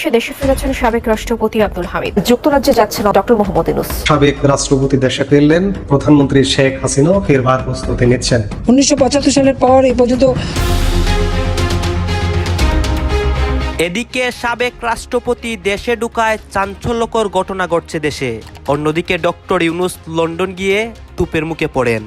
সে দেশে ফিরেছেন সাবেক রাষ্ট্রপতি আব্দুল হামিদ। যুক্তরাজ্যে যাচ্ছেন ডক্টর মোহাম্মদ ইউনুস। সাবেক রাষ্ট্রপতি দেশে ফিরলেন প্রধানমন্ত্রী শেখ হাসিনাও ফেরবার প্রস্তুতি নিচ্ছেন। উনিশশো সালের পর এই পর্যন্ত এদিকে সাবেক রাষ্ট্রপতি দেশে ঢুকায় চাঞ্চল্যকর ঘটনা ঘটছে দেশে। অন্যদিকে ডক্টর ইউনুস লন্ডন গিয়ে তুপের মুখে পড়েন।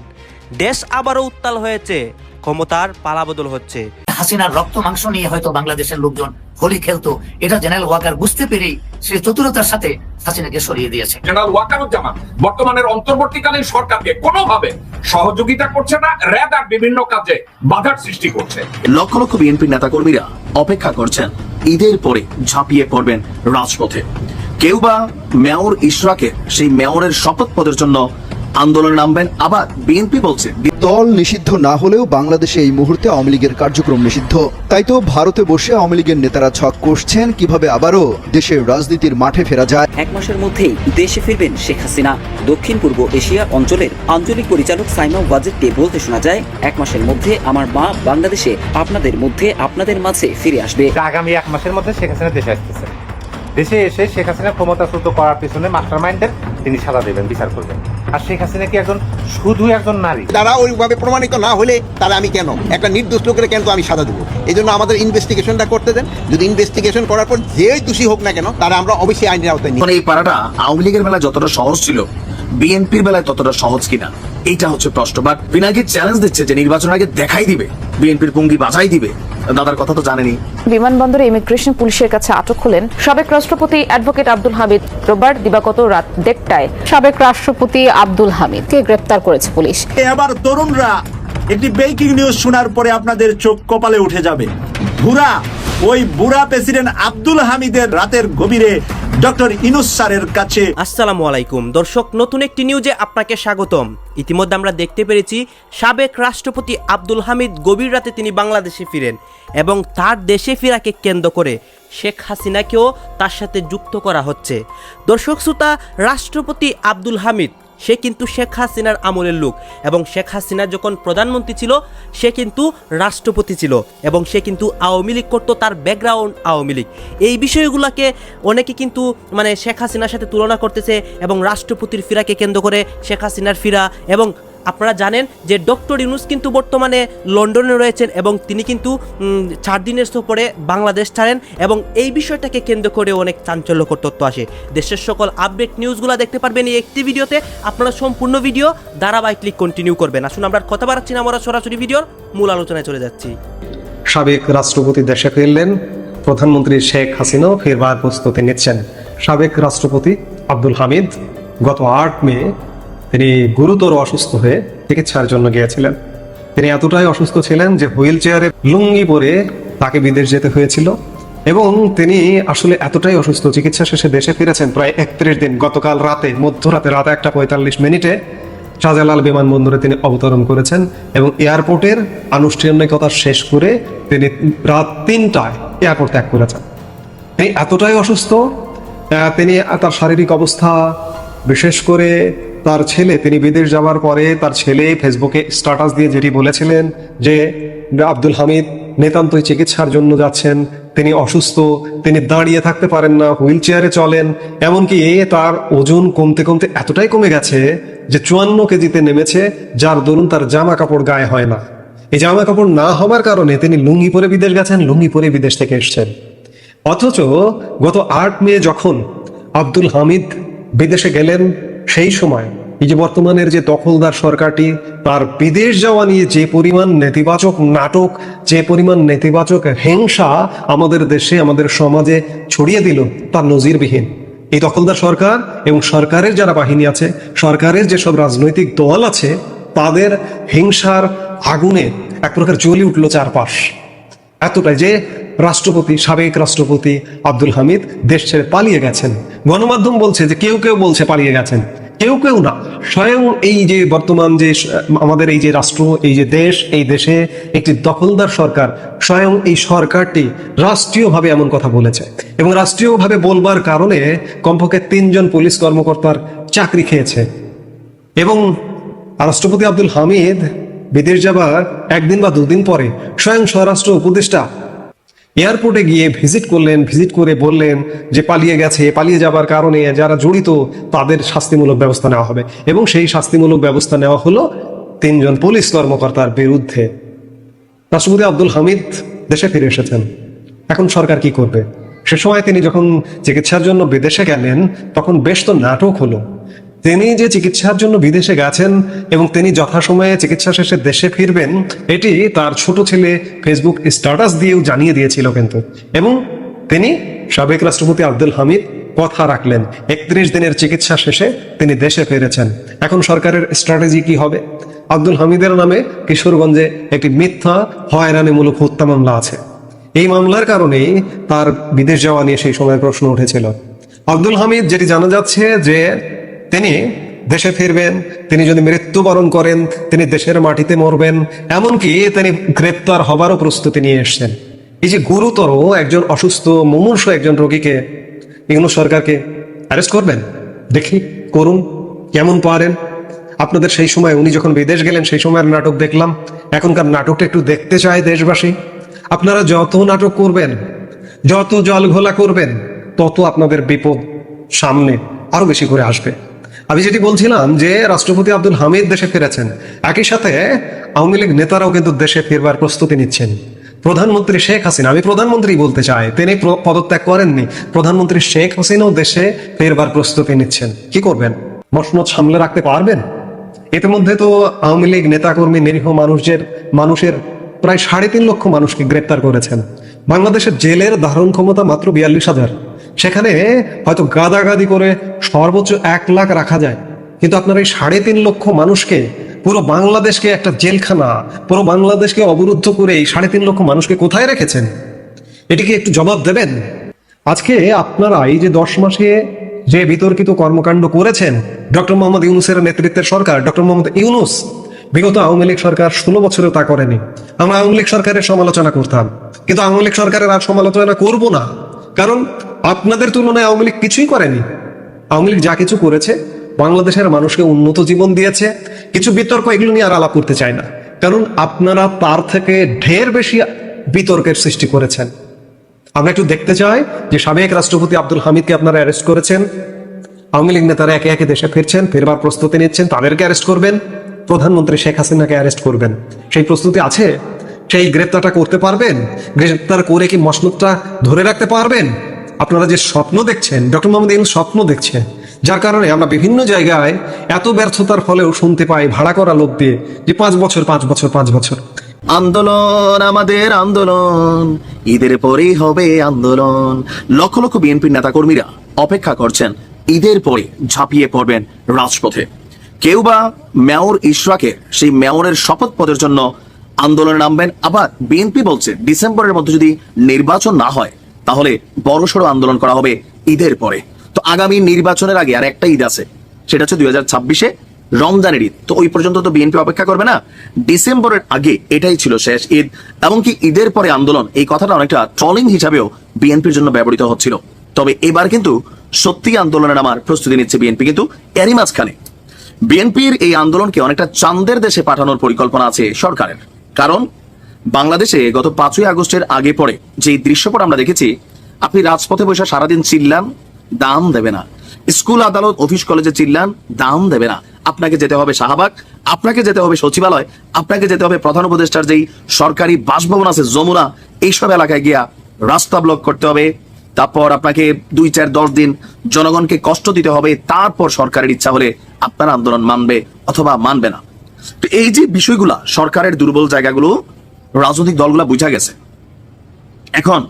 দেশ আবারও উত্তাল হয়েছে ক্ষমতার পালাবদল হচ্ছে। হাসিনার রক্ত মাংস নিয়ে হয়তো বাংলাদেশের লোকজন হোলি খেলতো এটা জেনারেল ওয়াকার বুঝতে পেরেই সে চতুরতার সাথে হাসিনাকে সরিয়ে দিয়েছে। জেনারেল ওয়াকারুজ্জামান বর্তমানের অন্তর্বর্তীকালীন সরকারকে কোনোভাবে সহযোগিতা করছে না র্যাব আর বিভিন্ন কাজে বাধার সৃষ্টি করছে। লক্ষ লক্ষ বিএনপি নেতাকর্মীরা অপেক্ষা করছেন ঈদের পরে ঝাঁপিয়ে পড়বেন রাজপথে। কেউ বা মেয়র ইশরাকে সেই মেয়রের শপথ পদের জন্য আন্দোলনে নামবেন আবার বিএনপি বলছে দল নিষিদ্ধ না হলেও বাংলাদেশে এই মুহূর্তে আওয়ামী লীগের কার্যক্রম নিষিদ্ধ। তাই তো ভারতে বসে আওয়ামী লীগের নেতারা ছক কষছেন কীভাবে আবারও দেশের রাজনীতির মাঠে ফেরা যায়? এক মাসের মধ্যেই দেশে ফিরবেন শেখ হাসিনা। দক্ষিণ পূর্ব এশিয়া অঞ্চলের আঞ্চলিক পরিচালক সাইমা ওয়াজেদকে বলতে শোনা যায় এক মাসের মধ্যে আমার মা বাংলাদেশে আপনাদের মধ্যে আপনাদের মাঝে ফিরে আসবে। আগামী এক মাসের মধ্যে শেখ হাসিনা দেশে আসতেছে। দেশে এসে শেখ হাসিনা ক্ষমতাচ্যুত করার পিছনে মাস্টার মাইন্ডের তিনি সাজা দেবেন বিচার করবেন। আর শেখ হাসিনা কি একজন শুধু একজন নারী? তারা ওইভাবে প্রমাণিত না হলে তাহলে আমি কেন? একটা নির্দোষ লোকের কেন আমি সাজা দেবো? এই জন্য আমাদের ইনভেস্টিগেশনটা করতে দেন। যদি ইনভেস্টিগেশন করার পর যে দোষী হোক না কেন তারা আমরা অবশ্যই আইনের আওতায় নিই এই পাড়াটা আওয়ামী লীগের বেলায় যতটা সহজ ছিল বিএনপির বেলায় ততটা সহজ কিনা এইটা হচ্ছে প্রশ্ন। বাট বিনাকে চ্যালেঞ্জ দিচ্ছে যে নির্বাচন আগে দেখাই দিবে বিএনপির পুঙ্গি বাজাই দিবে। দাদার কথা তো জানেনি। বিমানবন্দরে ইমিগ্রেশন পুলিশের কাছে আটক হলেন সাবেক রাষ্ট্রপতি অ্যাডভোকেট আব্দুল হামিদ। রোববার দিবাগত রাত দেড়টায় সাবেক রাষ্ট্রপতি আব্দুল হামিদকে গ্রেপ্তার করেছে পুলিশ। এবার তরুণরা একটি ব্রেকিং নিউজ শোনার পরে আপনাদের চোখ কপালে উঠে যাবে। ভুরা ওই বুড়া প্রেসিডেন্ট আব্দুল হামিদের রাতের গভীরে ডক্টর ইনুস স্যারের কাছে। আসসালামু আলাইকুম। দর্শক, নতুন একটি নিউজে আপনাকে স্বাগতম। ইতিমধ্যে আমরা দেখতে পেরেছি, সাবেক রাষ্ট্রপতি আব্দুল হামিদ গভীর রাতে তিনি বাংলাদেশে ফিরেন এবং তার দেশে ফেরাকে কেন্দ্র করে শেখ হাসিনাকেও তার সাথে যুক্ত করা হচ্ছে। দর্শক, শ্রোতা, রাষ্ট্রপতি আব্দুল হামিদ সে কিন্তু শেখ হাসিনার আমলের লোক এবং শেখ হাসিনা যখন প্রধানমন্ত্রী ছিল, সে কিন্তু রাষ্ট্রপতি ছিল এবং সে কিন্তু আওয়ামী লীগ করতো, তার ব্যাকগ্রাউন্ড আওয়ামী লীগ। এই বিষয়গুলোকে অনেকে কিন্তু মানে শেখ হাসিনার সাথে তুলনা করতেছে এবং রাষ্ট্রপতির ফিরাকে কেন্দ্র করে শেখ হাসিনার ফিরা এবং আপনারা জানেন যে ডক্টর ইউনুস কিন্তু বর্তমানে লন্ডনে রয়েছেন এবং তিনি কিন্তু চার দিনের সফরে বাংলাদেশ ছাড়েন এবং এই বিষয়টাকে কেন্দ্র করে অনেক চাঞ্চল্যকর তথ্য আসে। দেশের সকল আপডেট নিউজগুলো দেখতে পারবেন এই একটি ভিডিওতে। আপনারা সম্পূর্ণ ভিডিও ধারাবাহিকলি কন্টিনিউ করবেন। আসুন, আমরা কথা বাড়াচ্ছি না, আমরা সরাসরি ভিডিওর মূল আলোচনায় চলে যাচ্ছি। সাবেক রাষ্ট্রপতি দেশে ফিরলেন, প্রধানমন্ত্রী শেখ হাসিনাও ফেরবার প্রস্তুতি নিচ্ছেন। সাবেক রাষ্ট্রপতি আব্দুল হামিদ গত আট মে তিনি গুরুতর অসুস্থ হয়ে চিকিৎসার জন্য গিয়েছিলেন। তিনি এতটাই অসুস্থ ছিলেন যে হুইল চেয়ারে লুঙ্গি পরে তাকে বিদেশ যেতে হয়েছিল এবং তিনি আসলে এতটাই অসুস্থ। চিকিৎসা শেষে দেশে ফিরেছেন প্রায় একত্রিশ দিন। গতকাল রাতে, মধ্যরাতে রাত একটা পঁয়তাল্লিশ মিনিটে শাহজালাল বিমানবন্দরে তিনি অবতরণ করেছেন এবং এয়ারপোর্টের আনুষ্ঠানিকতা শেষ করে তিনি রাত তিনটায় এয়ারপোর্ট ত্যাগ করেছেন। তিনি এতটাই অসুস্থ তিনি তার শারীরিক অবস্থা বিশেষ করে তার ছেলে, তিনি বিদেশ যাওয়ার পরে তার ছেলে ফেসবুকে স্ট্যাটাস দিয়ে যেটি বলেছিলেন যে আব্দুল হামিদ, নিতান্তই চিকিৎসার জন্য যাচ্ছেন। তিনি অসুস্থ, তিনি দাঁড়িয়ে থাকতে পারেন না, হুইল চেয়ারে চলেন। এমনকি এ তার ওজন কমতে কমতে এতটাই কমে গেছে যে চুয়ান্ন কেজিতে নেমেছে, যার দরুন তার জামা কাপড় গায়ে হয় না। এই জামা কাপড় না হওয়ার কারণে তিনি লুঙ্গি পরে বিদেশ গেছেন, লুঙ্গি পরে বিদেশ থেকে এসছেন। অথচ গত আট মে যখন আব্দুল হামিদ বিদেশে গেলেন সেই সময় এই যে বর্তমানের যে দখলদার সরকারটি, তার বিদেশ যাওয়া নিয়ে যে পরিমাণ নেতিবাচক নাটক, যে পরিমাণ নেতিবাচক হিংসা আমাদের দেশে, আমাদের সমাজে ছড়িয়ে দিল তার নজিরবিহীন। এই দখলদার সরকার এবং সরকারের যারা বাহিনী আছে, সরকারের যেসব রাজনৈতিক দল আছে, তাদের হিংসার আগুনে এক প্রকার জ্বলে উঠল চারপাশ। এতটাই যে রাষ্ট্রপতি, সাবেক রাষ্ট্রপতি আব্দুল হামিদ দেশ ছেড়ে পালিয়ে গেছেন। গণমাধ্যম বলছে যে কেউ কেউ বলছে পালিয়ে গেছেন। কেউ কেউ না, স্বয়ং এই যে বর্তমান যে, আমাদের এই যে রাষ্ট্র, এই যে দেশ, এই দেশে একটি দখলদার সরকার, স্বয়ং এই সরকারটি রাষ্ট্রীয়ভাবে এমন কথা বলেছে। এবং রাষ্ট্রীয়ভাবে বলবার কারণে কমপক্ষে তিনজন পুলিশ কর্মকর্তার চাকরি খেয়েছে। এবং রাষ্ট্রপতি আব্দুল হামিদ বিদেশ যাবার একদিন বা দুদিন পরে স্বয়ং স্বরাষ্ট্র উপদেষ্টা এয়ারপোর্টে গিয়ে ভিজিট করলেন, ভিজিট করে বললেন যে পালিয়ে গেছে, পালিয়ে যাবার কারণে যারা জড়িত তাদের শাস্তিমূলক ব্যবস্থা নেওয়া হবে। এবং সেই শাস্তিমূলক ব্যবস্থা নেওয়া হলো তিনজন পুলিশ কর্মকর্তার বিরুদ্ধে। রাষ্ট্রপতি আব্দুল হামিদ দেশে ফিরে এসেছেন। এখন সরকার কি করবে? সে সময় তিনি যখন চিকিৎসার জন্য বিদেশে গেলেন, তখন বেশ তো নাটক হলো। তিনি যে চিকিৎসার জন্য বিদেশে গেছেন এবং তিনি যথাসময়ে চিকিৎসা শেষে দেশে ফিরবেন, এটি তার ছোট ছেলে ফেসবুক স্ট্যাটাস দিয়েও জানিয়ে দিয়েছিল কিন্তু। এবং তিনি সাবেক রাষ্ট্রপতি আব্দুল হামিদ কথা রাখলেন, একত্রিশ দিনের চিকিৎসা শেষে তিনি দেশে ফিরেছেন। এখন সরকারের স্ট্র্যাটেজি কি হবে? আব্দুল হামিদের নামে কিশোরগঞ্জে একটি মিথ্যা, হয়রানিমূলক হত্যা মামলা আছে। এই মামলার কারণেই তার বিদেশ যাওয়া নিয়ে সেই সময় প্রশ্ন উঠেছিল। আব্দুল হামিদ যেটি জানা যাচ্ছে যে তিনি দেশে ফিরবেন, তিনি যদি মৃত্যুবরণ করেন, তিনি দেশের মাটিতে মরবেন। এমনকি তিনি গ্রেপ্তার হবারও প্রস্তুতি নিয়ে এসছেন। এই যে গুরুতর একজন অসুস্থ, মুমূর্ষ একজন রোগীকে এগুলো সরকারকে অ্যারেস্ট করবেন? দেখি, করুন। কেমন পারেন? আপনাদের সেই সময় উনি যখন বিদেশ গেলেন, সেই সময়ের নাটক দেখলাম। এখনকার নাটকটা একটু দেখতে চায় দেশবাসী। আপনারা যত নাটক করবেন, যত জল ঘোলা করবেন, তত আপনাদের বিপদ সামনে আরও বেশি করে আসবে। আমি যেটি বলছিলাম যে রাষ্ট্রপতি আব্দুল হামিদ দেশে ফিরেছেন। একই সাথে আওয়ামী লীগ নেতারাও কিন্তু দেশে ফিরবার প্রস্তুতি নিচ্ছেন। প্রধানমন্ত্রী শেখ হাসিনা, আমি প্রধানমন্ত্রী বলতে চাই, তিনি পদত্যাগ করেননি। প্রধানমন্ত্রী শেখ হাসিনাও দেশে ফেরবার প্রস্তুতি নিচ্ছেন। কি করবেন? মসনদ সামলে রাখতে পারবেন? ইতিমধ্যে তো আওয়ামী লীগ নেতাকর্মী নিরীহ মানুষের মানুষের প্রায় সাড়ে তিন লক্ষ মানুষকে গ্রেপ্তার করেছেন। বাংলাদেশের জেলের ধারণ ক্ষমতা মাত্র বিয়াল্লিশ হাজার। সেখানে হয়তো গাদাগাদি করে সর্বোচ্চ এক লাখ রাখা যায়। কিন্তু আপনার এই সাড়ে তিন লক্ষ মানুষকে, পুরো বাংলাদেশকে একটা জেলখানা, পুরো বাংলাদেশকে অবরুদ্ধ করে এই সাড়ে তিন লক্ষ মানুষকে কোথায় রেখেছেন? এটি কি একটু জবাব দেবেন? আজকে আপনারা এই যে দশ মাসে যে বিতর্কিত কর্মকাণ্ড করেছেন, ডক্টর মোহাম্মদ ইউনুসের নেতৃত্বের সরকার, ডক্টর মোহাম্মদ ইউনুস বিগত আওয়ামী লীগ সরকার ষোলো বছরেও তা করেনি। আমরা আওয়ামী লীগ সরকারের সমালোচনা করতাম। কিন্তু আওয়ামী লীগ সরকারের আর সমালোচনা করব না। কারণ আপনাদের তুলনায় আওয়ামী লীগ কিছুই করেনি। আওয়ামী লীগ যা কিছু করেছে, বাংলাদেশের মানুষকে উন্নত জীবন দিয়েছে, কিছু বিতর্ক এগুলো নিয়ে আর আলাপ করতে চায় না। কারণ আপনারা তার থেকে ঢের বেশি বিতর্কের সৃষ্টি করেছেন। আমরা একটু দেখতে চাই যে সাবেক রাষ্ট্রপতি আব্দুল হামিদকে আপনারা অ্যারেস্ট করেছেন। আওয়ামী লীগ নেতারা একে একে দেশে ফিরছেন, ফেরবার প্রস্তুতি নিচ্ছেন, তাদেরকে অ্যারেস্ট করবেন। প্রধানমন্ত্রী শেখ হাসিনাকে অ্যারেস্ট করবেন। সেই প্রস্তুতি আছে? সেই গ্রেপ্তারটা করতে পারবেন? গ্রেপ্তার করে কি মসনদটা ধরে রাখতে পারবেন? আপনারা যে স্বপ্ন দেখছেন, ডক্টর মোহাম্মদ ইউনুস স্বপ্ন দেখছেন, যার কারণে আমরা বিভিন্ন জায়গায় এত ব্যর্থতার ফলেও শুনতে পাই ভাড়া করা লোক দিয়ে যে পাঁচ বছর পাঁচ বছর পাঁচ বছর। আন্দোলন আমাদের আন্দোলন, ঈদের পরেই হবে আন্দোলন। লক্ষ লক্ষ বিএনপির নেতাকর্মীরা অপেক্ষা করছেন, ঈদের পরে ঝাঁপিয়ে পড়বেন রাজপথে। কেউ বা মেয়র ইশরাকের সেই মেয়রের শপথ পদের জন্য আন্দোলনে নামবেন। আবার বিএনপি বলছে, ডিসেম্বরের মধ্যে যদি নির্বাচন না হয় তাহলে বড়সড় আন্দোলন করা হবে ঈদের পরে। তো আগামী নির্বাচনের আগে আর একটা ঈদ আছে, সেটা হচ্ছে দুই হাজার ছাব্বিশে রমজানের ঈদ। তো ওই পর্যন্ত তো বিএনপি অপেক্ষা করবে না। ডিসেম্বরের আগে এটাই ছিল শেষ ঈদ, এমনকি ঈদের পরে আন্দোলন, এই কথাটা অনেকটা ট্রলিং হিসাবেও বিএনপির জন্য ব্যবহৃত হচ্ছিল। তবে এবার কিন্তু সত্যি আন্দোলনের আমার প্রস্তুতি নিচ্ছে বিএনপি, কিন্তু এরই মাঝখানে বিএনপির এই আন্দোলনকে অনেকটা চান্দের দেশে পাঠানোর পরিকল্পনা আছে সরকারের। কারণ বাংলাদেশে গত পাঁচই আগস্টের আগে পরে যে দৃশ্যপট আমরা দেখেছি, আপনি রাজপথে বসে সারাদিন চিল্লান, দাম দেবে না। স্কুল, আদালত, অফিস, কলেজে চিল্লান, দাম দেবে না। আপনাকে যেতে হবে শাহবাগ, আপনাকে যেতে হবে সচিবালয়, আপনাকে যেতে হবে প্রধান উপদেষ্টার যেই সরকারি বাসভবন আছে, যমুনা, এইসব এলাকায় গিয়া রাস্তা ব্লক করতে হবে। তারপর আপনাকে দুই, চার, দশ দিন জনগণকে কষ্ট দিতে হবে। তারপর সরকারের ইচ্ছা হলে আপনার আন্দোলন মানবে অথবা মানবে না। তো এই যে বিষয়গুলা, সরকারের দুর্বল জায়গাগুলো রাজনৈতিক দলগুলা বুঝা গেছে। এখন,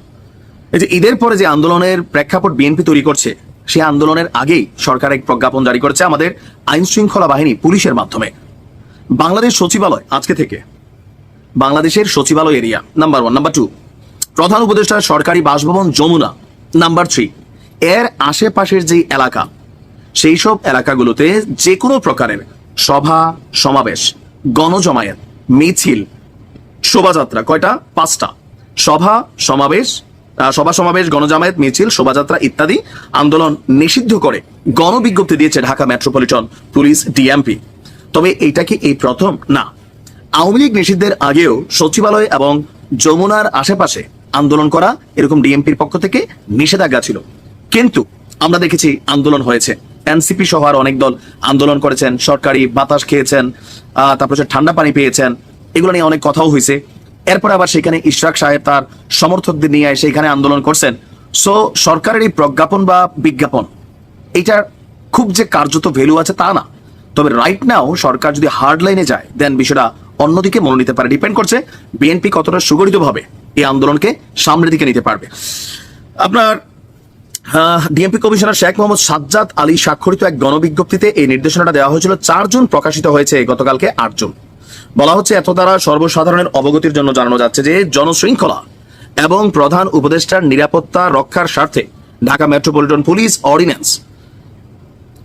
এই যে ঈদের পরে যে আন্দোলনের প্রেক্ষাপট বিএনপি তৈরি করছে সেই আন্দোলনের আগেই সরকার এক প্রজ্ঞাপন জারি করেছে আমাদের আইন শৃঙ্খলা বাহিনী পুলিশের মাধ্যমে। বাংলাদেশ সচিবালয়, আজকে থেকে। বাংলাদেশের সচিবালয় area, number one number two প্রধান উপদেষ্টা সরকারি বাসভবন যমুনা। নাম্বার থ্রি এর আশেপাশের যে এলাকা, সেই সব এলাকাগুলোতে যে কোনো প্রকারের সভা, সমাবেশ, গণজমায়েত, মিছিল শোভাযাত্রা, কয়টা? পাঁচটা। সভা, সমাবেশ সভা, সমাবেশ, গণজামায়াত, মিছিল, শোভাযাত্রা ইত্যাদি আন্দোলন নিষিদ্ধ করে গণবিজ্ঞপ্তি দিয়েছে ঢাকা মেট্রোপলিটন পুলিশ ডিএমপি তবে এইটা কি এই প্রথম? না। আওয়ামী লীগ নিষিদ্ধের আগেও সচিবালয় এবং যমুনার আশেপাশে আন্দোলন করা এরকম ডিএমপির পক্ষ থেকে নিষেধাজ্ঞা ছিল। কিন্তু আমরা দেখেছি আন্দোলন হয়েছে। এনসিপি সহ আর অনেক দল আন্দোলন করেছেন। সরকারি বাতাস খেয়েছেন তারপর ঠান্ডা পানি পেয়েছেন এগুলো নিয়ে অনেক কথাও হয়েছে। এরপর আবার সেখানে ইশরাক সাহেব তার সমর্থকদের নিয়ে এসে এখানে আন্দোলন করছেন। সো সরকারের এই প্রজ্ঞাপন বা বিজ্ঞাপন, এটার খুব যে কার্যত ভ্যালু আছে তা না। তবে রাইট নাও সরকার যদি হার্ড লাইনে যায় দেন বিষয়টা অন্যদিকে মনে নিতে পারে। ডিপেন্ড করছে বিএনপি কতটা সুগঠিতভাবে এই আন্দোলনকে সামনের দিকে নিতে পারবে। আপনার ডিএমপি কমিশনার শেখ মোহাম্মদ সাজ্জাদ আলী স্বাক্ষরিত এক গণবিজ্ঞপ্তিতে এই নির্দেশনাটা দেওয়া হয়েছিল। চার জুন প্রকাশিত হয়েছে গতকালকে আট জুন। বলা হচ্ছে, এত দ্বারা সর্বসাধারণের অবগতির জন্য জানানো যাচ্ছে যে জনশৃঙ্খলা এবং প্রধান উপদেষ্টার নিরাপত্তা রক্ষার স্বার্থে ঢাকা মেট্রোপলিটন পুলিশ অর্ডিন্যান্স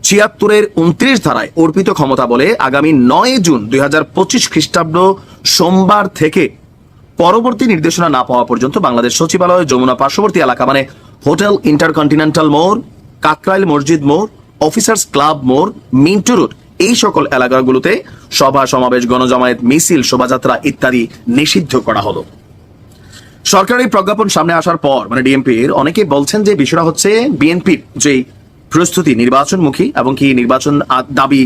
ছিয়াত্তরের উনত্রিশ ধারায় অর্পিত ক্ষমতা বলে আগামী নয় জুন দুই হাজার পঁচিশ খ্রিস্টাব্দ সোমবার থেকে পরবর্তী নির্দেশনা না পাওয়া পর্যন্ত বাংলাদেশ সচিবালয়, যমুনা পার্শ্ববর্তী এলাকা মানে হোটেল ইন্টারকন্টিনেন্টাল মোড়, কাকরাইল মসজিদ মোড়, অফিসার্স ক্লাব মোড়, মিন্টু রোড। এই সকল এলাকাগুলোতে সভা, সমাবেশ, গণজমায়েত, মিছিল, শোভাযাত্রা ইত্যাদি নিষিদ্ধ করা হলো। সরকারি প্রজ্ঞাপন সামনে আসার পর মানে ডিএমপির, অনেকে বলছেন যে বিষয়টা হচ্ছে বিএনপির যে প্রস্তুতি, নির্বাচনমুখী এবং কি নির্বাচন দাবি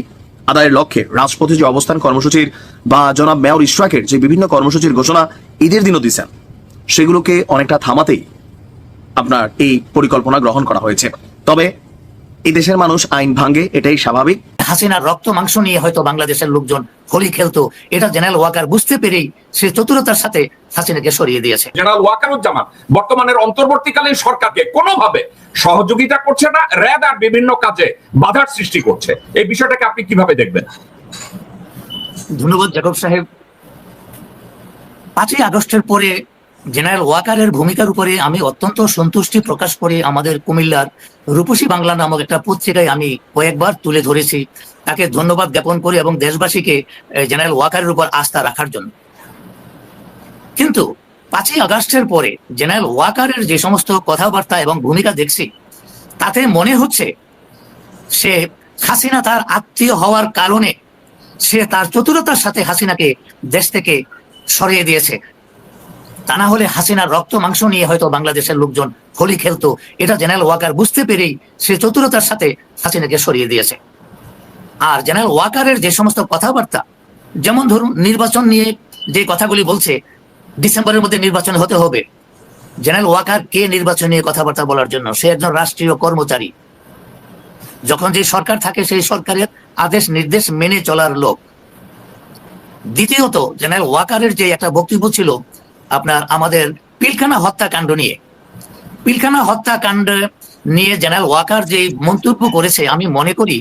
আদায়ের লক্ষ্যে রাজপথে যে অবস্থান কর্মসূচির বা জনাব মেয়র ইশরাকের যে বিভিন্ন কর্মসূচির ঘোষণা ঈদের দিনও দিচ্ছেন সেগুলোকে অনেকটা থামাতেই আপনার এই পরিকল্পনা গ্রহণ করা হয়েছে। তবে এই দেশের মানুষ আইন ভাঙ্গে এটাই স্বাভাবিক। হাসিনার রক্ত মাংস নিয়ে হয়তো বাংলাদেশের লোকজন হোলি খেলতো। এটা জেনারেল ওয়াকার বুঝতে পেরেই সে চতুরতার সাথে হাসিনাকে সরিয়ে দিয়েছে। জেনারেল ওয়াকারুজ্জামান বর্তমানের অন্তর্বর্তীকালীন সরকারকে কোনোভাবে সহযোগিতা করছে না র্যাব আর বিভিন্ন কাজে বাধার সৃষ্টি করছে। এই বিষয়টাকে আপনি কীভাবে দেখবেন? ধন্যবাদ জাকব সাহেব। পাঁচই আগস্টের পরে জেনারেল ওয়াকারের ভূমিকার উপরে আমি অত্যন্ত সন্তুষ্টি প্রকাশ করে আমাদের কুমিল্লার রূপসী বাংলা নামক একটা পত্রিকায় আমি কয়েকবার তুলে ধরেছি। তাকে ধন্যবাদ জ্ঞাপন করি এবং দেশবাসীকে জেনারেল ওয়াকারের উপর আস্থা রাখার জন্য। কিন্তু পাঁচই আগস্টের পরে জেনারেল ওয়াকারের যে সমস্ত কথাবার্তা এবং ভূমিকা দেখছি, তাতে মনে হচ্ছে সে হাসিনা তার আত্মীয় হওয়ার কারণে সে তার চতুরতার সাথে হাসিনাকে দেশ থেকে সরিয়ে দিয়েছে। তা না হলে হাসিনার রক্ত মাংস নিয়ে হয়তো বাংলাদেশের লোকজন হোলি খেলতো। এটা জেনারেল ওয়াকার বুঝতে পেরেই সে চতুরতার সাথে হাসিনাকে সরিয়ে দিয়েছে। আর জেনারেল ওয়াকারের যে সমস্ত কথাবার্তা, যেমন ধরুন নির্বাচন নিয়ে যে কথাগুলি বলছে, ডিসেম্বরের মধ্যে নির্বাচন হতে হবে। জেনারেল ওয়াকার কে নির্বাচন নিয়ে কথাবার্তা বলার জন্য? সে একজন রাষ্ট্রীয় কর্মচারী। যখন যে সরকার থাকে, সেই সরকারের আদেশ, নির্দেশ মেনে চলার লোক। দ্বিতীয়ত, জেনারেল ওয়াকারের যে একটা বক্তব্য ছিল আপনার আমাদের পিলখানা হত্যাকাণ্ড নিয়ে। পিলখানা হত্যাকাণ্ড নিয়ে জেনারেল ওয়াকার যে মন্তব্য করেছে, আমি মনে করি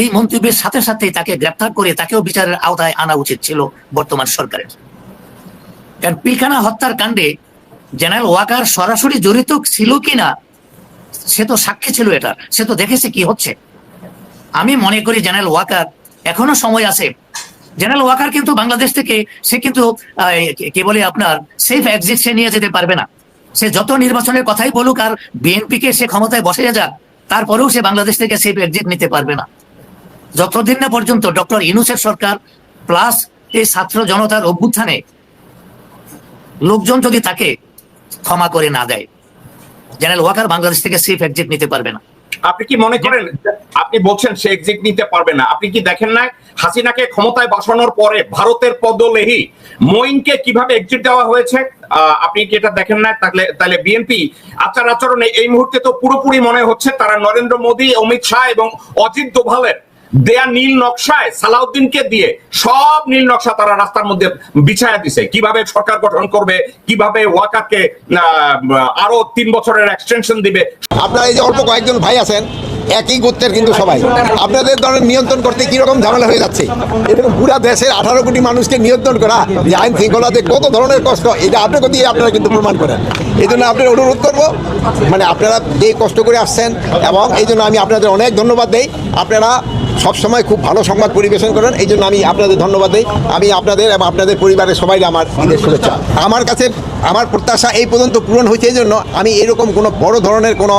এই মন্তব্যের সাথে সাথে তাকে গ্রেপ্তার করে তাকেও বিচারের আওতায় আনা উচিত ছিল বর্তমান সরকারের। কারণ পিলখানা হত্যার কাণ্ডে জেনারেল ওয়াকার সরাসরি জড়িত ছিল কিনা, সে তো সাক্ষী ছিল এটার, সে তো দেখেছে কি হচ্ছে। আমি মনে করি জেনারেল ওয়াকার এখনও সময় আছে জেনারেল ওয়াকার কিন্তু বাংলাদেশ থেকে, সে কিন্তু কি- বলে আপনার সেফ এক্সিট সে নিয়ে যেতে পারবে না। সে যত নির্বাচনের কথাই বলুক আর বিএনপি কে সে ক্ষমতায় বসে যাক, তারপরেও সে বাংলাদেশ থেকে সেফ এক্সিট নিতে পারবে না। যতদিন না পর্যন্ত ডক্টর ইনুসের সরকার প্লাস এই ছাত্র জনতার অভ্যুত্থানে লোকজন যদি তাকে ক্ষমা করে না দেয় জেনারেল ওয়াকার বাংলাদেশ থেকে সেফ এক্সিট নিতে পারবে না। আপনি কি মনে করেন আপনি বলছেন সে এক্সিট নিতে পারবে না? আপনি কি দেখেন না হাসিনাকে ক্ষমতায় বসানোর পরে ভারতের পদলেহি মইনকে কীভাবে এক্সিট দেওয়া হয়েছে? আপনি কি এটা দেখেন না তাহলে তাহলে বিএনপি আচার আচরণে এই মুহূর্তে তো পুরোপুরি মনে হচ্ছে তারা নরেন্দ্র মোদী, অমিত শাহ এবং অজিত দোভালের দেয়া নীল নকশায় সালাউদ্দিনকে দিয়ে সব নীল নকশা তারা রাস্তার মধ্যে বিছায়া দিছে। কীভাবে সরকার গঠন করবে কীভাবে ওয়াকারকে আহ, আরও তিন বছরের এক্সটেনশন দিবে। আপনারা এই যে অল্প কয়েকজন ভাই আছেন একই গোত্রের কিন্তু সবাই। আপনাদের ধরেন নিয়ন্ত্রণ করতে কীরকম ঝামেলা হয়ে যাচ্ছে? এরকম পুরা দেশের আঠারো কোটি মানুষকে নিয়ন্ত্রণ করা যে আইন শৃঙ্খলাতে কত ধরনের কষ্ট এটা আপনাকে দিয়ে আপনারা কিন্তু প্রমাণ করেন। এই জন্য আপনার অনুরোধ করব মানে আপনারা যে কষ্ট করে আসছেন এবং এই জন্য আমি আপনাদের অনেক ধন্যবাদ দেই। আপনারা সবসময় খুব ভালো সংবাদ পরিবেশন করেন। এই জন্য আমি আপনাদের ধন্যবাদ দিই। আমি আপনাদের এবং আপনাদের পরিবারের সবাই আমার ঈদের শুভেচ্ছা। আমার কাছে আমার প্রত্যাশা এই পর্যন্ত পূরণ হয়েছে, এই জন্য আমি এরকম কোনো বড় ধরনের কোনো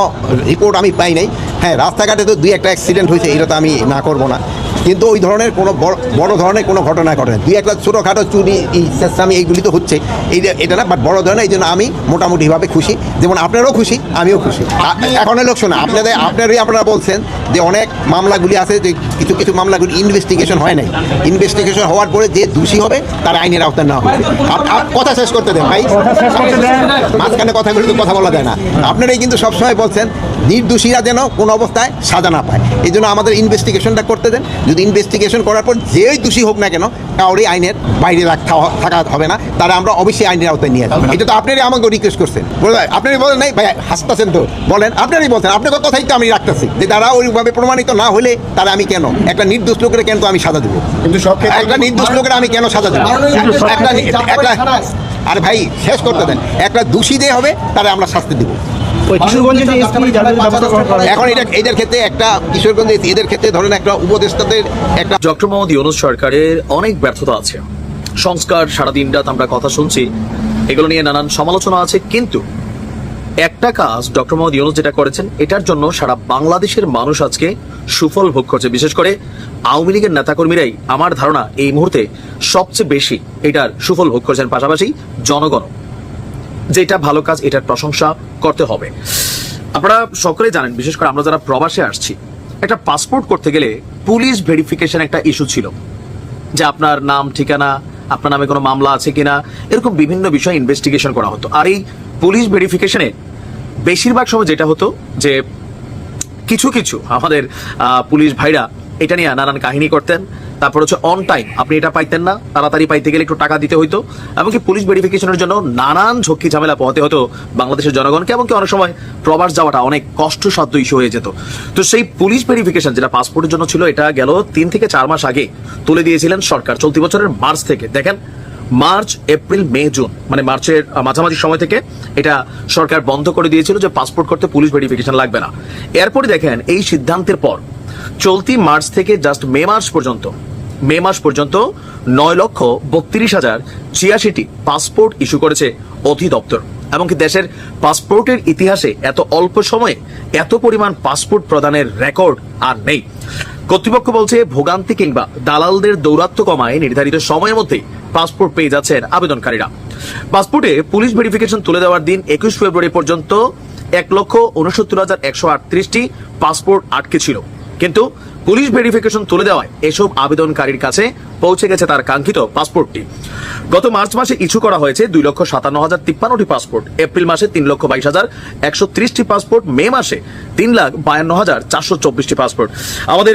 রিপোর্ট আমি পাই নাই। হ্যাঁ রাস্তাঘাটে তো দুই একটা অ্যাক্সিডেন্ট হয়েছে এটা তো আমি না করব না। কিন্তু ওই ধরনের কোনো বড় বড় ধরনের কোনো ঘটনা ঘটে না দুই একটা ছোটোখাটো চুরি এই চেষ্টামি এইগুলি তো হচ্ছে। এই এটা না বাট বড় ধরনের এই জন্য আমি মোটামুটিভাবে খুশি। যেমন আপনারাও খুশি আমিও খুশি। এখন লোক শোনা আপনাদের আপনারই আপনারা বলছেন যে অনেক মামলাগুলি আছে যে কিছু কিছু মামলাগুলি ইনভেস্টিগেশন হয় নাই। ইনভেস্টিগেশন হওয়ার পরে যে দোষী হবে তার আইনের আওতায় না হবে কথা শেষ করতে দেন ভাই। মাঝখানে কথা বলে তো কথা বলা যায় না। আপনারাই কিন্তু সবসময় বলছেন নির্দোষীরা যেন কোনো অবস্থায় সাজা না পায়। এই জন্য আমাদের ইনভেস্টিগেশনটা করতে দেন। যদি ইনভেস্টিগেশন করার পর যেই দোষী হোক না কেন কাউরই আইনের বাইরে রাখা থাকা হবে না। তারা আমরা অবশ্যই আইনের আওতায় নিয়ে আসব। এটা তো আপনারই আমাকে রিকোয়েস্ট করছেন। বলে আপনারই বলেন নাই? ভাই হাসতেছেন তো। বলেন আপনারই বলছেন। আপনার কথাই তো আমি রাখতেছি যে তারা ওইভাবে প্রমাণিত না হলে তারা আমি কেন? একটা নির্দোষ লোকের কেন তো আমি সাজা দেবো? কিন্তু সব একটা নির্দোষ লোকের আমি কেন সাজা দেবো? একটা একটা আরে ভাই শেষ করতে দেন। একটা দোষী দিয়ে হবে তারা আমরা শাস্তি দিব। এখন এটা এদের ক্ষেত্রে একটা কিশোরগঞ্জে এদের ক্ষেত্রে ধরেন একটা উপদেষ্টাদের একটা ডক্টর মোহাম্মদ ইউনুস সরকারের অনেক ব্যর্থতা আছে। সংস্কার সারাদিন রাত আমরা কথা শুনছি এগুলো নিয়ে নানান সমালোচনা আছে কিন্তু একটা কাজ ডক্টর মোহাম্মদ ইউনুস যেটা করেছেন এটার জন্য সারা বাংলাদেশের মানুষ আজকে সুফল ভোগ করছে। বিশেষ করে আওয়ামী লীগের নেতাকর্মীরাই আমার ধারণা এই মুহূর্তে সবচেয়ে বেশি এটার সুফল ভোগ করছেন। পাশাপাশি জনগণ যেটা ভালো কাজ, এটার প্রশংসা করতে হবে। আপনারা সকলে জানেন, বিশেষ করে আমরা যারা প্রবাসে আসছি, একটা পাসপোর্ট করতে গেলে পুলিশ ভেরিফিকেশন একটা ইস্যু ছিল। যে আপনার নাম, ঠিকানা, আপনার নামে কোনো মামলা আছে কিনা, এরকম বিভিন্ন বিষয় ইনভেস্টিগেশন করা হতো। আর এই পুলিশ ভেরিফিকেশনে বেশিরভাগ সময় যেটা হতো যে কিছু কিছু আমাদের পুলিশ ভাইরা এটা নিয়ে নানান কাহিনী করতেন তারপর হচ্ছে অন টাইম আপনি এটা পাইতেন না, তাড়াতাড়ি পাইতে গেলে একটু টাকা দিতে হইতো। এমনকি পুলিশ ভেরিফিকেশনের জন্য নানান ঝক্কি ঝামেলা পোহাতে হতো বাংলাদেশের জনগণকে, এমনকি অনেক সময় প্রবাস যাওয়াটা অনেক কষ্টসাধ্য ইস্যু হয়ে যেত। তো সেই পুলিশ ভেরিফিকেশন যেটা পাসপোর্টের জন্য ছিল, এটা গেল তিন থেকে চার মাস আগে তুলে দিয়েছিলেন সরকার। চলতি বছরের মার্চ থেকে। দেখেন, মার্চ, এপ্রিল, মে, জুন মানে মার্চের মাঝামাঝি সময় থেকে এটা সরকার বন্ধ করে দিয়েছিল যে পাসপোর্ট করতে পুলিশ ভেরিফিকেশন লাগবে না। এরপরে দেখেন, এই সিদ্ধান্তের পর চলতি মার্চ থেকে জাস্ট মে মাস পর্যন্ত মে মাস পর্যন্ত নয় লক্ষ বত্রিশ হাজার ছিয়াশিটি পাসপোর্ট ইস্যু করেছে অধিদপ্তর। এমনকি দেশের পাসপোর্টের ইতিহাসে এত অল্প সময়ে এত পরিমাণ পাসপোর্ট প্রদানের রেকর্ড আর নেই। কর্তৃপক্ষ বলছে, ভোগান্তি কিংবা দালালদের দৌরাত্ম কমায় নির্ধারিত সময়ের মধ্যেই পাসপোর্ট পেয়ে যাচ্ছেন আবেদনকারীরা। পাসপোর্টে পুলিশ ভেরিফিকেশন তুলে দেওয়ার দিন একুশ ফেব্রুয়ারি পর্যন্ত এক লক্ষ উনসত্তর হাজার একশো আটত্রিশটি পাসপোর্ট আটকে ছিল। কিন্তু পুলিশ ভেরিফিকেশন তুলে দেওয়ায় এসব আবেদনকারীর কাছে পৌঁছে গেছে তার কাঙ্ক্ষিত পাসপোর্টটি। গত মার্চ মাসে ইস্যু করা হয়েছে দুই লক্ষ সাতান্ন হাজার তিপ্পান্নটি পাসপোর্ট। এপ্রিল মাসে তিন লক্ষ বাইশ হাজার একশো ত্রিশটি পাসপোর্ট। মে মাসে তিন লাখ বায়ান্ন হাজার চারশো চব্বিশটি পাসপোর্ট। আমাদের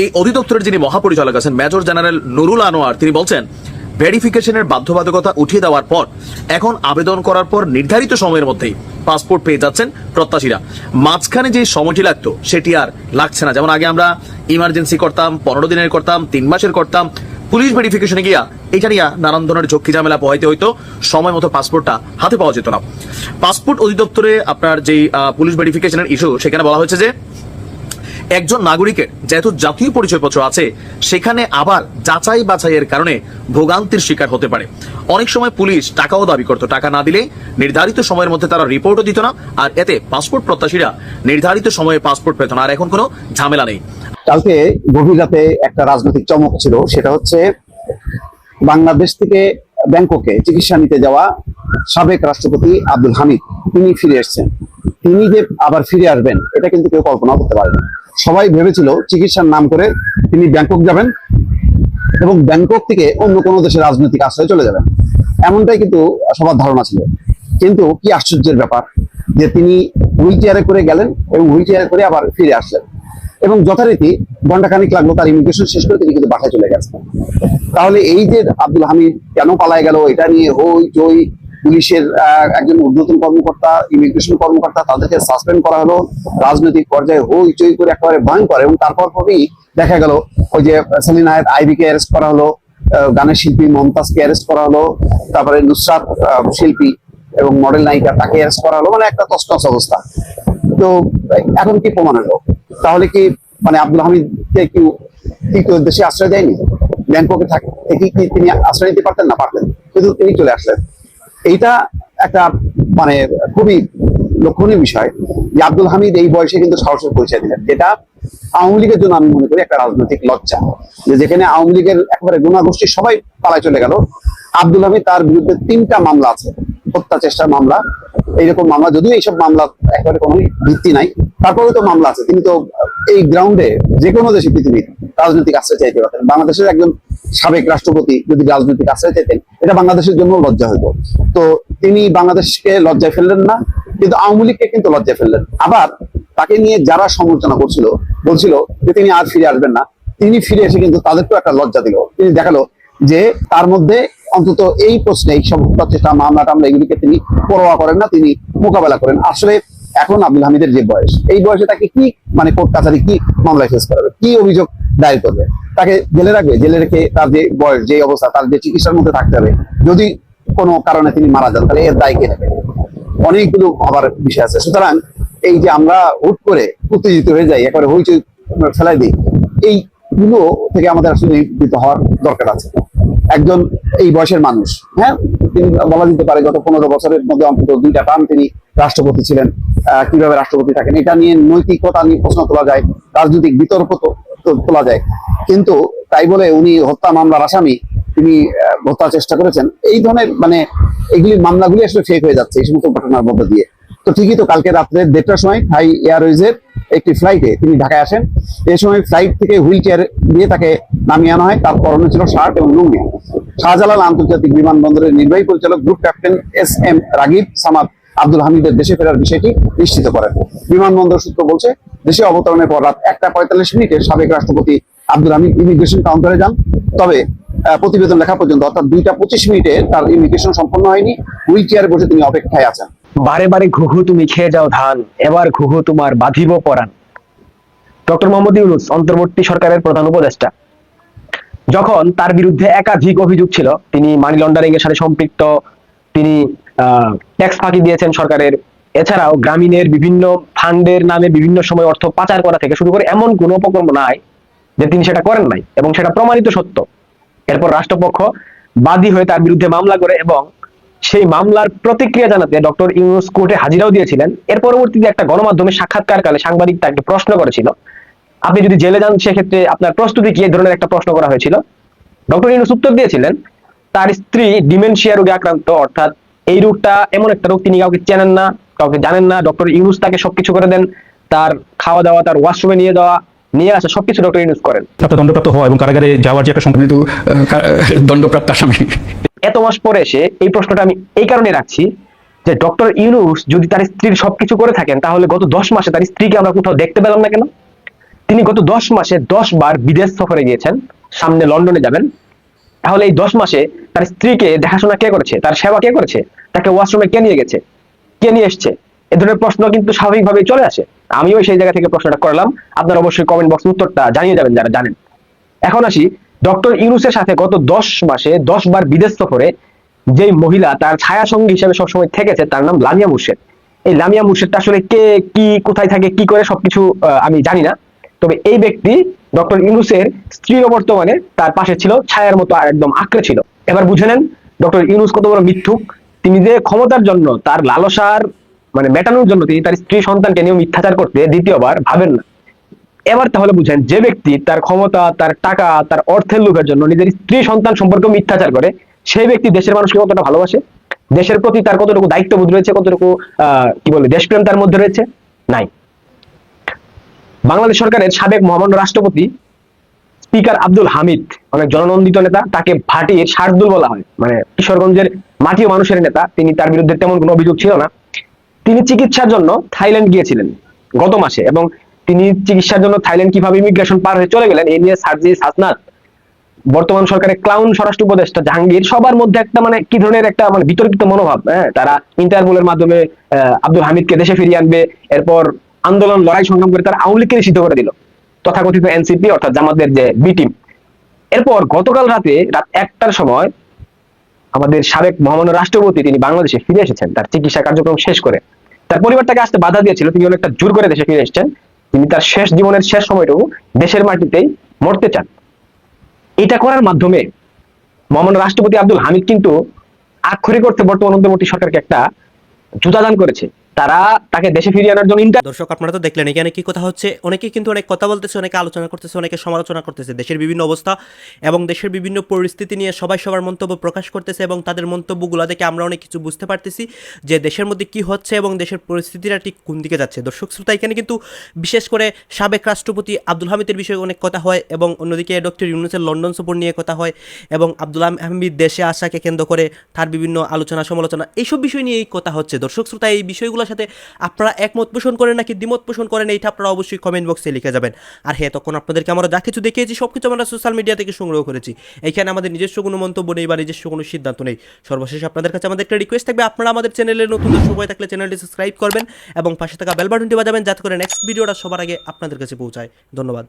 এই অধিদপ্তরের যিনি মহাপরিচালক আছেন, মেজর জেনারেল নুরুল আনোয়ার, তিনি বলছেন ভেরিফিকেশনের বাধ্যবাধকতা উঠিয়ে দেওয়ার পর, এখন আবেদন করার পর নির্ধারিত সময়ের মধ্যেই পাসপোর্ট পেয়ে যাচ্ছেন প্রত্যাশীরা। মাঝখানে যে সময়টি লাগতো, সেটি আর লাগছে না। যেমন আগে আমরা ইমার্জেন্সি করতাম, পনেরো দিনের করতাম, তিন মাসের করতাম, পুলিশ ভেরিফিকেশনে গিয়া এটা নিয়ে নানান ধরনের ঝক্কি ঝামেলা পোহাইতে হইতো, সময় মতো পাসপোর্টটা হাতে পাওয়া যেত না। পাসপোর্ট অধিদপ্তরে আপনার যেই পুলিশ ভেরিফিকেশনের ইস্যু সেখানে বলা হয়েছে যে একজন নাগরিকের যেহেতু জাতীয় পরিচয়পত্র আছে, সেখানে আবার যাচাই বাছাইয়ের কারণে ভোগান্তির শিকার হতে পারে। অনেক সময় পুলিশ টাকাও দাবি করতো, টাকা না দিলে নির্ধারিত সময়ের মধ্যে তারা রিপোর্টও দিত না, আর এতে পাসপোর্ট প্রত্যাশীরা নির্ধারিত সময়ে পাসপোর্ট পেত না, আর এখন কোনো ঝামেলা নেই। কালকে গভীর রাতে একটা রাজনৈতিক চমক ছিল, সেটা হচ্ছে বাংলাদেশ থেকে ব্যাংককে চিকিৎসা নিতে যাওয়া সাবেক রাষ্ট্রপতি আব্দুল হামিদ, তিনি ফিরে এসেছেন। তিনি যে আবার ফিরে আসবেন, এটা কিন্তু কেউ কল্পনা করতে পারেনি। সবাই ভেবেছিল চিকিৎসার নাম করে তিনি ব্যাংকক যাবেন এবং ব্যাংকক থেকে অন্য কোনো দেশের রাজনৈতিক আশ্রয়ে চলে যাবেন। এমনটাই কিন্তু সবার ধারণা ছিল। কিন্তু কি আশ্চর্যের ব্যাপার যে তিনি হুইল চেয়ারে করে গেলেন এবং হুইল চেয়ারে করে আবার ফিরে আসলেন এবং যথারীতি ঘন্টাখানিক লাগল তার ইমিগ্রেশন শেষ করে তিনি কিন্তু বাসায় চলে গেছেন। তাহলে এই যে আব্দুল হামিদ কেন পালায় গেল, এটা নিয়ে হই চই পুলিশের একজন ঊর্ধ্বতন কর্মকর্তা ইমিগ্রেশন কর্মকর্তা, তাদেরকে সাসপেন্ড করা হলো। রাজনৈতিক পর্যায়ে হই চই করে একেবারে ভয়ঙ্কর এবং তারপর পরই দেখা গেল ওই যে সেলিন আয়াত আইবিকে অ্যারেস্ট করা হলো গানের শিল্পী মমতাজকে অ্যারেস্ট করা হলো, তারপরে নুসরাত শিল্পী এবং মডেল নায়িকা তাকে অ্যারেস্ট করা হলো মানে একটা তসতস অবস্থা। তো এখন কি প্রমাণ হলো? তাহলে কি মানে আব্দুল হামিদকে কি কি তো দেশে আশ্রয় দেয়নি? ব্যাংককে থাকে থেকে কি তিনি আশ্রয় নিতে পারতেন না পারতেন? কিন্তু তিনি চলে আসলেন। এইটা একটা মানে খুবই লক্ষণীয় বিষয় যে আব্দুল হামিদ এই বয়সে কিন্তু সাহসের পরিচয় দিলেন। যেটা আওয়ামী লীগের জন্য আমি মনে করি একটা রাজনৈতিক লজ্জা। যে যেখানে আওয়ামী লীগের একেবারে গুণাগোষ্ঠী সবাই পালায় চলে গেল। আব্দুল হামিদ তার বিরুদ্ধে তিনটা মামলা আছে। হত্যা চেষ্টার মামলা। এইরকম মামলা, যদিও এইসব মামলা একেবারে কোনো ভিত্তি নাই। তারপরেও তো মামলা আছে। তিনি তো এই গ্রাউন্ডে যে কোনো দেশে পৃথিবীর রাজনৈতিক আশ্রয় চাইতে পারতেন। বাংলাদেশের একজন সাবেক রাষ্ট্রপতি যদি রাজনৈতিক আশ্রয় চাইতেন এটা বাংলাদেশের জন্য লজ্জা হতো তো তিনি বাংলাদেশকে লজ্জায় ফেললেন না, কিন্তু আওয়ামী লীগকে কিন্তু লজ্জায় ফেললেন। আবার তাকে নিয়ে যারা সমালোচনা করছিল, বলছিল যে তিনি আর ফিরে আসবেন না। তিনি ফিরে এসে কিন্তু তাদেরকেও একটা লজ্জা দিল। তিনি দেখাল যে তার মধ্যে অন্তত এই প্রশ্নে এই সব চেষ্টা মামলা টামলা এগুলিকে তিনি পরোয়া করেন না, তিনি মোকাবেলা করেন। আসলে এখন আব্দুল হামিদের যে বয়স, এই বয়সে তাকে কি মানে কোর্ট কাছারি কি মামলায় ফেস করাবে? কি অভিযোগ দায়ের করবে। তাকে জেলে রাখবে, জেলে রেখে তার যে বয়স, যে অবস্থা, তার যে চিকিৎসার মধ্যে থাকতে হবে। যদি কোনো কারণে তিনি মারা যান, তাহলে এর দায় কে নেবে অনেকগুলো আবার বিষয় আছে। সুতরাং এই যে আমরা হুট করে উত্তেজিত হয়ে যাই, একবারে হইচই ফেলাই দিই, এইগুলো থেকে আমাদের আসলে নিবৃত্ত হওয়ার দরকার আছে। একজন এই বয়সের মানুষ হ্যাঁ? তিনি বলা যেতে পারে গত পনেরো বছরের মধ্যে অন্তত দুইটা টার্ম তিনি রাষ্ট্রপতি ছিলেন। কীভাবে রাষ্ট্রপতি থাকেন, এটা নিয়ে নৈতিকতা নিয়ে প্রশ্ন তোলা যায়, রাজনৈতিক বিতর্ক তো- তোলা যায়। কিন্তু তাই বলে উনি হত্যা মামলার আসামি, তিনি হত্যার চেষ্টা করেছেন। এই ধরনের মানে এগুলি মামলাগুলি আসলে ফেক হয়ে যাচ্ছে এই সমস্ত ঘটনার মধ্য দিয়ে। তো ঠিকই তো কালকে রাত্রে দেড়টার সময় থাই এয়ারওয়েজের একটি ফ্লাইটে তিনি ঢাকায় আসেন। এই সময় ফ্লাইট থেকে হুইল চেয়ার দিয়ে তাকে নামিয়ে আনা হয়। তার পরনে ছিল শার্ট এবং লুঙ্গি। শাহজালাল আন্তর্জাতিক বিমানবন্দরের নির্বাহী পরিচালক group captain S M Ragib, Samad Abdul হামিদের দেশে ফেরার বিষয়টি নিশ্চিত করেন। বিমানবন্দর সূত্র বলছে, দেশে অবতরণের পর রাত একটা পঁয়তাল্লিশ মিনিটে সাবেক রাষ্ট্রপতি আব্দুল হামিদ ইমিগ্রেশন কাউন্টারে যান। তবে প্রতিবেদন লেখা পর্যন্ত অর্থাৎ দুইটা পঁচিশ মিনিটে তার ইমিগ্রেশন সম্পন্ন হয়নি। হুইল চেয়ারে বসে তিনি অপেক্ষায় আছেন। বারে বারে ঘুঘু, তুমি খেয়ে যাও ধান। এবার ঘুঘু তোমার বাঁধিব পরাণ। ডক্টর মোহাম্মদ ইউনুস, অন্তর্বর্তী সরকারের প্রধান উপদেষ্টা। যখন তার বিরুদ্ধে একাধিক অভিযোগ ছিল, তিনি মানি লন্ডারিং এর সাথে সম্পৃক্ত, তিনি ট্যাক্স ফাঁকি দিয়েছেন সরকারের। এছাড়াও গ্রামীণের বিভিন্ন ফান্ডের নামে বিভিন্ন সময় অর্থ পাচার করা থেকে শুরু করে এমন কোনো উপকর্ম নাই যে তিনি সেটা করেন নাই এবং সেটা প্রমাণিত সত্য। এরপর রাষ্ট্রপক্ষ বাদী হয়ে তার বিরুদ্ধে মামলা করে এবং সেই মামলার প্রতিক্রিয়া জানাতে ডক্টর ইউনুস কোর্টে হাজিরাও দিয়েছিলেন। এর পরবর্তীতে একটা গণমাধ্যমে সাক্ষাৎকারকালে সাংবাদিক তাকে প্রশ্ন করেছিল, আপনি যদি জেলে যান, সেক্ষেত্রে আপনার প্রস্তুতি কি? ধরনের একটা প্রশ্ন করা হয়েছিল। ডক্টর ইউনুস উত্তর দিয়েছিলেন, তার স্ত্রী ডিমেনশিয়া রোগে আক্রান্ত, অর্থাৎ এই রোগটা এমন একটা রোগ তিনি কাউকে চেনেন না কাউকে জানেন না ডক্টর ইউনুস তাকে সবকিছু করে দেন তার খাওয়া দাওয়া তার ওয়াশরুমে নিয়ে যাওয়া নিয়ে আসা সবকিছু ডক্টর ইউনুস করেন। আপনার দণ্ডপ্রাপ্ত হওয়া এবং কারাগারে যাওয়ার যে একটা সম্পর্কিত দণ্ডপ্রাপ্ত আসামি এত মাস পরে এসে এই প্রশ্নটা আমি এই কারণে রাখছি যে ডক্টর ইউনুস যদি তার স্ত্রীর সবকিছু করে থাকেন তাহলে গত দশ মাসে তার স্ত্রীকে আমরা কোথাও দেখতে পেলাম না কেন? তিনি গত দশ মাসে দশ বার বিদেশ সফরে গিয়েছেন সামনে লন্ডনে যাবেন তাহলে এই দশ মাসে তার স্ত্রীকে দেখাশোনা কে করেছে? তার সেবা কে করেছে? তাকে ওয়াশরুমে কে নিয়ে গেছে? কে নিয়ে এসছে? এ ধরনের প্রশ্ন কিন্তু স্বাভাবিকভাবেই চলে আসে। আমিও সেই জায়গা থেকে প্রশ্নটা করলাম। আপনারা অবশ্যই কমেন্ট বক্স উত্তরটা জানিয়ে যাবেন যারা জানেন। এখন আসি ডক্টর ইউনুসের সাথে গত দশ মাসে, দশ বার বিদেশ সফরে যেই মহিলা তার ছায়া সঙ্গী হিসেবে সবসময় থেকেছে, তার নাম লামিয়া মুর্শেদ। এই লামিয়া মুর্শেদটা আসলে কে, কি, কোথায় থাকে, কি করে সবকিছু আমি জানি না। তবে এই ব্যক্তি ডক্টর ইউনুসের স্ত্রী বর্তমানে তার পাশে ছিল, ছায়ার মতো একদম আঁকড়ে ছিল। এবার বুঝে নেন, ডক্টর ইউনুস কত বড় মিথ্যুক। তিনি যে ক্ষমতার জন্য, তার লালসার মানে মেটানোর জন্য তিনি তার স্ত্রী সন্তানকে নিয়ে মিথ্যাচার করতে দ্বিতীয়বার ভাবেন না। এবার তাহলে বুঝেন, যে ব্যক্তি তার ক্ষমতা, তার টাকা, তার অর্থের লোকের জন্য নিজের স্ত্রী সন্তান সম্পর্কে মিথ্যাচার করে, সেই ব্যক্তি দেশের মানুষকে কতটা ভালোবাসে? দেশের প্রতি তার কতটুকু দায়িত্ববোধ রয়েছে, কতটুকু, আহ, কি বলে, দেশপ্রেম তার মধ্যে রয়েছে? নাই। বাংলাদেশ সরকারের সাবেক মহামান্য রাষ্ট্রপতি স্পিকার আব্দুল হামিদ, অনেক জননন্দিত নেতা, তাকে ভাটির শার্দুল বলা হয়। মানে কিশোরগঞ্জের মাটি মানুষের নেতা, তিনি তার বিরুদ্ধে তেমন কোনো অভিযোগ ছিল না। তিনি চিকিৎসার জন্য থাইল্যান্ড গিয়েছিলেন গত মাসে এবং তিনি চিকিৎসার জন্য থাইল্যান্ড কীভাবে ইমিগ্রেশন পার হয়ে চলে গেলেন এই নিয়ে সার্জিস হাসনাত বর্তমান সরকারের ক্লাউন স্বরাষ্ট্র উপদেষ্টা জাহাঙ্গীর, সবার মধ্যে একটা মানে কি ধরনের একটা মানে বিতর্কিত মনোভাব হ্যাঁ? তারা ইন্টারপোলের মাধ্যমে আব্দুল হামিদকে দেশে ফিরিয়ে আনবে, এরপর আন্দোলন, লড়াই সংগ্রাম করে তারা আওয়ামী লীগকে নিষিদ্ধ করে দিল। তথাকথিত এনসিপি, অর্থাৎ জামাতের যে বি টিম। এরপর গতকাল রাতে, রাত একটার সময়, আমাদের সাবেক মহামান্য রাষ্ট্রপতি তিনি বাংলাদেশে ফিরে এসেছেন। তার চিকিৎসা কার্যক্রম শেষ করে। তার পরিবার তাকে আসতে বাধা দিয়েছিল, তিনি অনেকটা জোর করে দেশে ফিরে এসেছেন। তিনি তার শেষ জীবনের শেষ সময়টুকু দেশের মাটিতেই মরতে চান। এটা করার মাধ্যমে মহামান্য রাষ্ট্রপতি আব্দুল হামিদ কিন্তু আক্ষরিক অর্থে বর্তমান অন্তর্বর্তী সরকারকে একটা জুতাদান করেছে। তারা তাকে দেশে ফিরিয়ে আনার জন্য দর্শক, আপনারা তো দেখলেন, এখানে কি কথা হচ্ছে? অনেকে কিন্তু অনেক কথা বলতেছে, অনেকে আলোচনা করতেছে, অনেকে সমালোচনা করতেছে। দেশের বিভিন্ন অবস্থা এবং দেশের বিভিন্ন পরিস্থিতি নিয়ে সবাই সবার মন্তব্য প্রকাশ করতেছে এবং তাদের মন্তব্যগুলো দেখে আমরা অনেক কিছু বুঝতে পারতেছি যে দেশের মধ্যে কি হচ্ছে এবং দেশের পরিস্থিতিটা ঠিক কোন দিকে যাচ্ছে। দর্শক, শ্রোতা, এখানে কিন্তু বিশেষ করে সাবেক রাষ্ট্রপতি আব্দুল হামিদের বিষয়ে অনেক কথা হয় এবং অন্যদিকে ডক্টর ইউনুসের লন্ডন সফর নিয়ে কথা হয় এবং আব্দুল হামিদ দেশে আসাকে কেন্দ্র করে তার বিভিন্ন আলোচনা, সমালোচনা, এইসব বিষয় নিয়েই কথা হচ্ছে। দর্শক, শ্রোতা, এই বিষয়গুলোর সাথে আপনারা একমত পোষণ করেন নাকি দ্বিমত পোষণ করেন, এইটা আপনারা অবশ্যই কমেন্ট বক্সে লিখে যাবেন। আর হ্যাঁ তখন আপনাদেরকে আমরা যা কিছু দেখিয়েছি সব কিছু আমরা সোশ্যাল মিডিয়া থেকে সংগ্রহ করেছি। এখানে আমাদের নিজস্ব কোনো মন্তব্য নেই বা নিজস্ব কোনো সিদ্ধান্ত নেই। সর্বশেষ আপনাদের কাছে আমাদের একটা রিকোয়েস্ট থাকবে, আপনারা আমাদের চ্যানেলের নতুন সময় থাকলে চ্যানেলটি সাবস্ক্রাইব করবেন এবং পাশে থাকা বেল বাটনটি বাজাবেন, যাতে করে নেক্সট ভিডিওটা সবার আগে আপনাদের কাছে পৌঁছায়। ধন্যবাদ।